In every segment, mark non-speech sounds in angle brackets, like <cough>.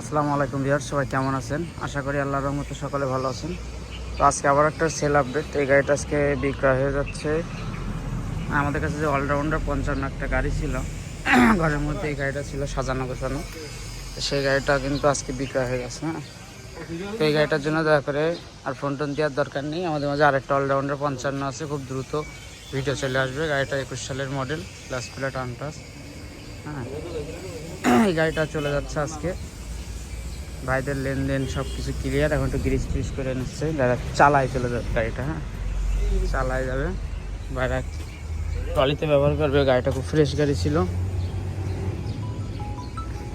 আসসালামু আলাইকুম বিহার সবাই কেমন আছেন? আশা করি আল্লাহর রহমতে সকলে ভালো আছেন। তো আজকে আবার একটা সেল আপডেট এই গাড়িটা আজকে বিক্রয় হয়ে যাচ্ছে। আমাদের কাছে যে অলরাউন্ডার পঞ্চান্ন একটা গাড়ি ছিল, <clears throat> ঘরের মধ্যে এই গাড়িটা ছিল সাজানো গোছানো। সেই গাড়িটা কিন্তু আজকে বিক্রয় হয়ে গেছে হ্যাঁ। তো এই গাড়িটার জন্য দয়া করে আর ফোন টোন দেওয়ার দরকার নেই। আমাদের মাঝে আরেকটা অলরাউন্ডার পঞ্চান্ন আছে, খুব দ্রুত ভিডিও চলে আসবে। গাড়িটা একুশ সালের মডেল প্লাস প্লেট আনটাস হ্যাঁ। <clears throat> এই গাড়িটা চলে যাচ্ছে আজকে। ভাইদের লেনদেন সব কিছু ক্লিয়ার এখন একটু গ্রিস ফ্রিস করে নিচ্ছে। যারা চালায় চলে যাবে গাড়িটা হ্যাঁ? চালায় যাবে। ভাইরা ট্রলিতে ব্যবহার করবে গাড়িটা খুব ফ্রেশ গাড়ি ছিল।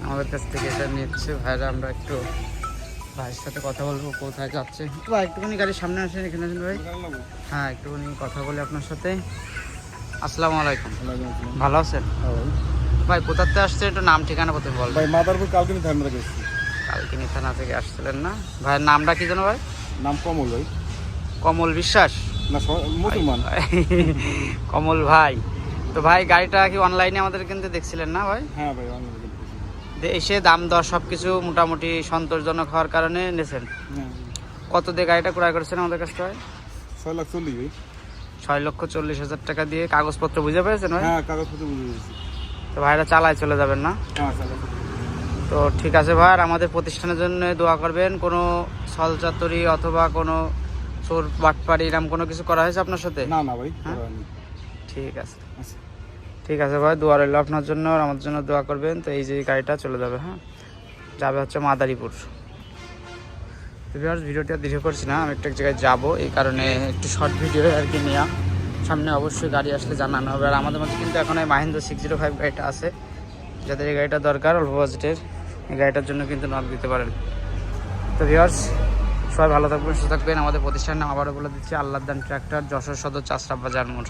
আমাদের কাছ থেকে এটা নিচ্ছে। ভাইরা আমরা একটু ভাইয়ের সাথে কথা বলব কোথায় যাচ্ছে। একটু ভাই একটুখানি গাড়ির সামনে আসেন এখানে আসেন ভাই। হ্যাঁ একটুখানি কথা বলি আপনার সাথে। আসসালামু আলাইকুম। ভালো আছেন? ভাই কোথাতে আসছে একটু নাম ঠিকানা প্রথমে বল ভাই মাদারপুর কালকিনি থানা গেছি কালকিনি থানা থেকে আসছিলেন না। ভাইয়ের নামটা কি জানো ভাই? নাম কমল ভাই। কমল বিশ্বাস? না মুসলমান কমল ভাই। তো ভাই গাড়িটা কি অনলাইনে আমাদের কিন্তু দেখছিলেন না ভাই? হ্যাঁ ভাই এসে দাম দর সব কিছু মোটামুটি সন্তোষজনক হওয়ার কারণে নিয়েছেন। হ্যাঁ। কত দিয়ে গাড়িটা ক্রয় করেছেন আমাদের কাছ থেকে ছয় লাখ চল্লিশ ভাই। ছয় লক্ষ চল্লিশ হাজার টাকা দিয়ে কাগজপত্র বুঝে পেয়েছেন ভাই? হ্যাঁ কাগজপত্র বুঝে গেছি তো ভাইরা চালায় চলে যাবেন না? হ্যাঁ। তো ঠিক আছে ভাই আর আমাদের প্রতিষ্ঠানের জন্য দোয়া করবেন। কোনো ছলচাতুরি অথবা কোনো চোর বাটপাড়ি এরকম কোনো কিছু করা হয়েছে আপনার সাথে? না না ভাই হ্যাঁ? ঠিক আছে। আচ্ছা। ঠিক আছে ভাই দোয়া রইল আপনার জন্য আর আমার জন্য দোয়া করবেন। তো এই যে গাড়িটা চলে যাবে হ্যাঁ? যাবে হচ্ছে মাদারীপুর। ভিডিওটা দীর্ঘ করছি না আমি একটা এক জায়গায় যাব এই কারণে একটু শর্ট ভিডিও আর কি নেওয়া সামনে অবশ্যই গাড়ি আসলে জানানো হবে। আর আমাদের মধ্যে কিন্তু এখন এই মাহিন্দ্র সিক্স জিরো ফাইভ গাড়িটা আছে। যাদের এই গাড়িটা দরকার অল্প বাজেটের এই গাড়িটার জন্য কিন্তু নক দিতে পারেন। তো ভিওর্স সবাই ভালো থাকবেন, সুস্থ থাকবেন। আমাদের প্রতিষ্ঠানের নাম আবারও বলে দিচ্ছি আল্লাহ দান ট্র্যাক্টর যশোর সদর চাষরা বাজার মোড়